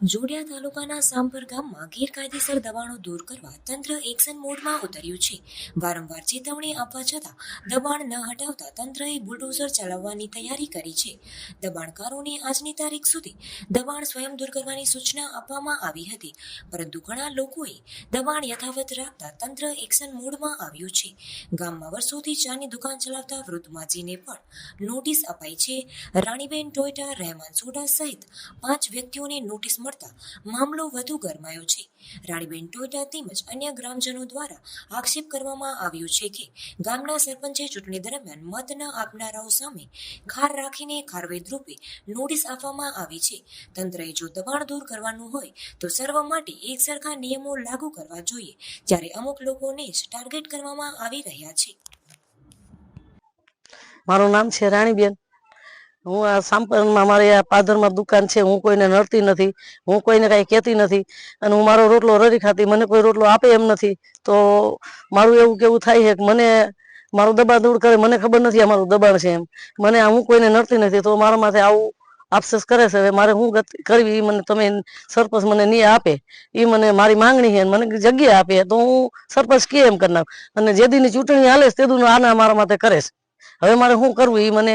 જોડિયા તાલુકાના સાંભર ગામમાં ગેરકાયદેસર દબાણો દૂર કરવા તંત્ર એક્શન મોડમાં ઉતર્યું છે. વારંવાર ચેતવણી આપવા છતાં દબાણ ન હટાવતા તંત્રએ બુલડોઝર ચલાવવાની તૈયારી કરી છે. દબાણકારોને આજની તારીખ સુધી દબાણ સ્વયં દૂર કરવાની સૂચના આપવામાં આવી હતી, પરંતુ ઘણા લોકોએ દબાણ યથાવત રાખતા તંત્ર એક્શન મોડમાં આવ્યું છે. ગામમાં વર્ષોથી ચાની દુકાન ચલાવતા વૃદ્ધ માજીને પણ નોટિસ અપાઈ છે. રાણીબેન ટોયટા, રહેમાન સોડા સહિત પાંચ વ્યક્તિઓને નોટિસ મળતા મામલો વધુ ગરમાયો છે. રાણીબેન ટોયટા તેમજ અન્ય ગ્રામજનો દ્વારા આક્ષેપ કરવામાં આવ્યો છે કે ગામના સરપંચે ચૂંટણી દરમિયાન મત ન આપનારાઓ સામે ખાર રાખીને ખારવેદ રૂપે નોટિસ આપવામાં આવી છે. તંત્રએ જો દબાણ દૂર કરવાનું હોય તો સર્વ માટે એક સરખા નિયમો લાગુ કરવા જોઈએ. જ્યારે અમુક લોકોને જ ટાર્ગેટ કરવામાં આવી રહ્યા છે. મારું નામ છે રાણીબેન. હું આ સાંપરમાં મારી આ પાદરમાં દુકાન છે, હું કોઈને નડતી નથી, હું કોઈને કાંઈ કહેતી નથી અને હું મારો રોટલો રરી ખાતી, મને કોઈ રોટલો આપે એમ નથી. તો મારું એવું કેવું થાય છે કે મને મારું દબાણ દૂર કરે, મને ખબર નથી આ મારું દબાણ છે એમ. મને હું કોઈને નડતી નથી, તો મારા માથે આવું આપસેસ કરે છે. હવે મારે શું ગતિ, કરવી એ મને તમે સરપંચ મને નહીં આપે એ મને મારી માંગણી છે મને જગ્યા આપે, તો હું સરપંચ કે એમ કરી નાખ. અને જે દીની ચૂંટણી હાલે તે દીનું આના મારા માથે કરે હવે મારે શું કરવું એ મને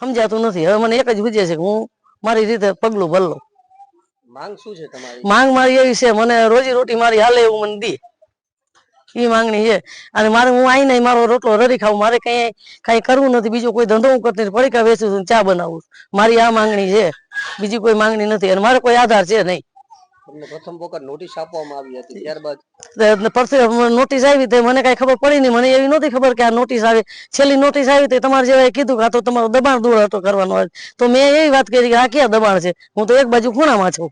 સમજાતું નથી. હવે મને એક જ પૂછે છે કે હું મારી રીતે પગલું ભરલો માંગ શું છે તમારી? માંગ મારી એવી છે મને રોજી રોટી મારી હાલે એવું મને દે. એ માંગણી છે. અને મારે હું આઈ નહીં મારો રોટલો રરી ખાવું મારે કઈ કઈ કરવું નથી. બીજો કોઈ ધંધો હું કરતી પડીકા વેચું છું ચા બનાવું મારી આ માંગણી છે. બીજી કોઈ માંગણી નથી. અને મારે કોઈ આધાર છે નહીં. તમને પ્રથમ વખત નોટિસ આપવામાં આવી હતી ત્યારબાદ? પરથી નોટિસ આવી તે મને કઈ ખબર પડી નહીં મને એવી નહોતી ખબર કે આ નોટિસ આવે. છેલ્લી નોટિસ આવી તે તમારે જેવાએ કીધું કે આ તો તમારો દબાણ દૂર હતો કરવાનો હોય. તો મેં એવી વાત કરી કે આ ક્યાં દબાણ છે? હું તો એક બાજુ ખૂણામાં છું.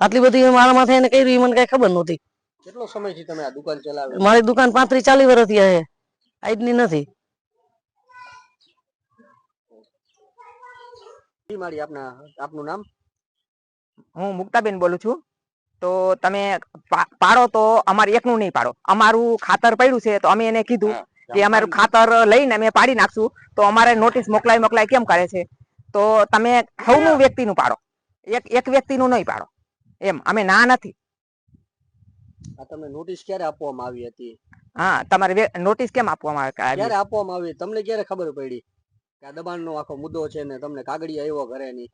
આટલી બધી મારા માથે એને કર્યું એ મને કઈ ખબર નહોતી. કેટલો સમયથી તમે આ દુકાન ચલાવે? મારી દુકાન પાંત્રીસ ચાલીસ વર્ષથી છે. આજની નથી. મારી આપના આપનું નામ? હું મુક્તાબેન બોલું છું. તો તમે પાડો તો અમારે એકનું નહીં પાડો. અમારું ખાતર પડ્યું છે તો અમે એને કીધું કે અમારું ખાતર લઈને અમે પાડી નાખશું. તો અમારે નોટિસ મોકલાય મોકલાય કેમ કરે છે? તો તમે સૌનું વ્યક્તિનું પાડો. એક એક વ્યક્તિનું નહીં પાડો. એમ અમે ના નથી. તમે તમને નોટિસ ક્યારે આપવામાં આવી હતી? હા તમારે નોટિસ કેમ આપવામાં આવે ક્યારે આપવામાં આવી? તમને ક્યારે ખબર પડી? કે આ દબાણનો આખો મુદ્દો છે ને તમને કાગળી આવ્યો ઘરે ની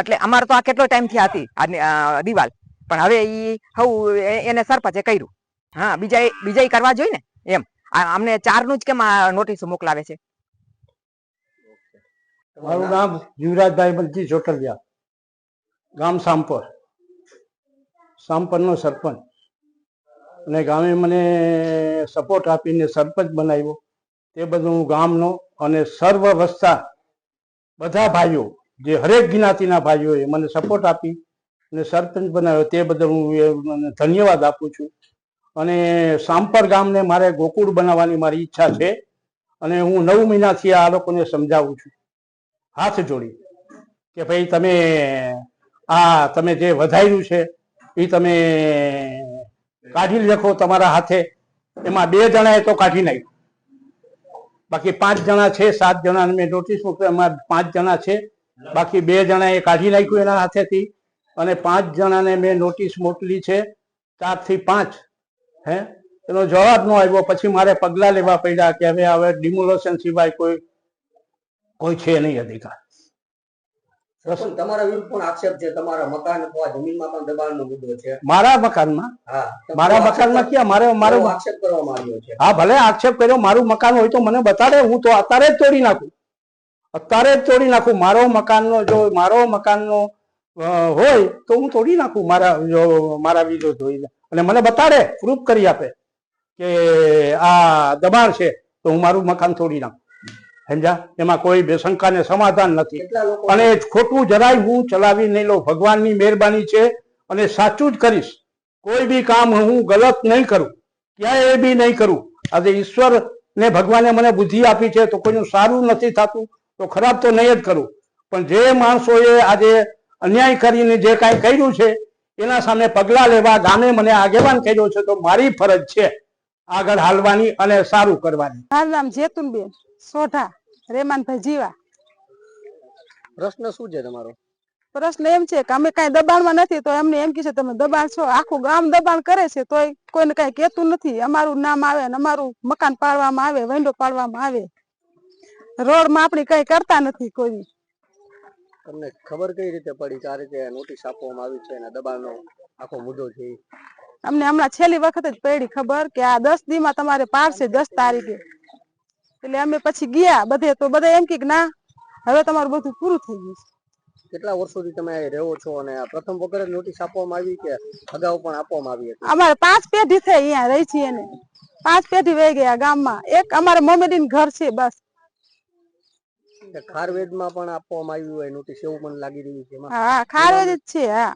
એટલે અમારે તો આ કેટલો ટાઈમથી હતી, આ આ દિવાલ. પણ હવે ઈ હવ એ- એને સરપંચે કર્યું. હા બીજા બીજા કરવા જોઈએ ને, એમ. આ, અમને ચારનું જ કેમ નોટિસ મોકલાવે છે? મારું નામ યુવરાજભાઈ બલજી જોટલિયા ગામ સાંપર સાંપરનો સરપંચ. અને ગામે મને સપોર્ટ આપીને સરપંચ બનાવ્યો. તે બધું હું ગામનો અને સર્વ વસ્તા બધા ભાઈઓ જે હરેક જ્ઞાતિના ભાઈઓએ મને સપોર્ટ આપી અને સરપંચ બનાવ્યો તે બદલ હું ધન્યવાદ આપું છું. અને સાંપર ગામને મારે ગોકુળ બનાવવાની મારી ઈચ્છા છે અને હું નવ મહિનાથી આ લોકોને સમજાવું છું. હાથ જોડી કે ભાઈ તમે આ તમે જે વધાર્યું છે એ તમે કાઢી લખો તમારા હાથે. એમાં બે જણાએ તો કાઢી નાખ્યું. બાકી પાંચ જણા છે, સાત જણાને મેં નોટિસ મોકલી એમાં પાંચ જણા છે. બાકી બે જણા એ કાઢી નાખ્યું એના હાથેથી અને પાંચ જણાને મેં નોટિસ મોકલી છે ચારથી પાંચ. હે? એનો જવાબ ન આવ્યો. પછી મારે પગલા લેવા પડ્યા કે હવે હવે ડિમોલેશન સિવાય કોઈ કોઈ છે નહીં અધિકાર. તમારા વિરુદ્ધ પણ આક્ષેપ છે. તમારા મકાન અથવા જમીનમાં પણ દબાણનો મુદ્દો છે. મારા મકાનમાં? મારા મકાનમાં ક્યાં? મારે મારો આક્ષેપ કરવામાં આવ્યો છે. હા ભલે આક્ષેપ કર્યો. મારું મકાન હોય તો મને બતાડે. હું તો અત્યારે જ તોડી નાખું. અત્યારે જ તોડી નાખું. મારો મકાનનો જો મારો મકાનનો હોય તો હું તોડી નાખું મારા જો મારા વિરોધ જોઈને અને મને બતાડે પ્રૂફ કરી આપે કે આ દબાણ છે તો હું મારું મકાન તોડી નાખું. સમજા એમાં કોઈ બેશંકાને સમાધાન નથી. અને ખોટું જરાય હું ચલાવી નહીં લઉં. ભગવાનની મહેરબાની છે અને સાચું જ કરીશ. કોઈ બી કામ હું ગલત નહીં કરું. ક્યાંય એ બી નહીં કરું. આજે ઈશ્વર ને ભગવાને મને બુદ્ધિ આપી છે તો કોઈનું સારું નથી થતું. તો ખરાબ તો નહીં જ કરું. પણ જે માણસોએ આજે અન્યાય કરીને જે કાંઈ કર્યું છે એના સામે પગલા લેવા ગામે મને આગેવાન કર્યો છે તો મારી ફરજ છે આગળ હાલવાની અને સારું કરવાની. મારું નામ જેતુનબેન સોઢા રેમાનભાઈ જીવા. પ્રશ્ન શું છે તમારો? પ્રશ્ન એમ છે કે અમે કઈ દબાણમાં નથી તો એમને એમ કે છે તમે દબાણ છો આખું ગામ દબાણ કરે છે તોય કોઈને કઈ કેતું નથી. અમારું નામ આવે ને અમારું મકાન પાડવામાં આવે વંડો પાડવામાં આવે. રોડમાં આપણી કઈ કરતા નથી કોઈ. તમને ખબર કઈ રીતે પડી કે નોટિસ આપવામાં આવી છે અને દબાણનો આખો મુદ્દો છે અમને હમણાં છેલ્લી વખત જ પડી ખબર કે આ દસ દી માં તમારે પાડશે દસ તારીખે. એટલે અમે પછી ગયા બધે તો બધા એમ કે ના હવે તમારું બધું પૂરું થઈ ગયું કેટલા વર્ષોથી તમે અહીં રહો છો અને આ પ્રથમ વખત નોટિસ આપવામાં આવી કે અગાઉ પણ આપવામાં આવી હતી? અમારે પાંચ પેઢી થઈ અહીંયા રહી છીએ એને પાંચ પેઢી વહી ગયા ગામમાં. એક અમારે મોમેડીન ઘર છે બસ. ખારવેદમાં પણ આપવામાં આવ્યું હોય નોટિસ એવું મને લાગી રહ્યું છે હા, ખારવેદ જ છે, હા.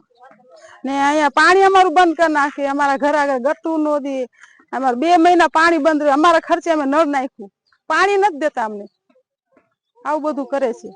ને અહીંયા પાણી અમારું બંધ કરી નાખે અમારા ઘર આગળ ગટું નો દે અમારે બે મહિના પાણી બંધ રહ્યું, અમારા ખર્ચે અમે નળ નાખ્યું. પાણી નથી દેતા અમને. આવું બધું કરે છે.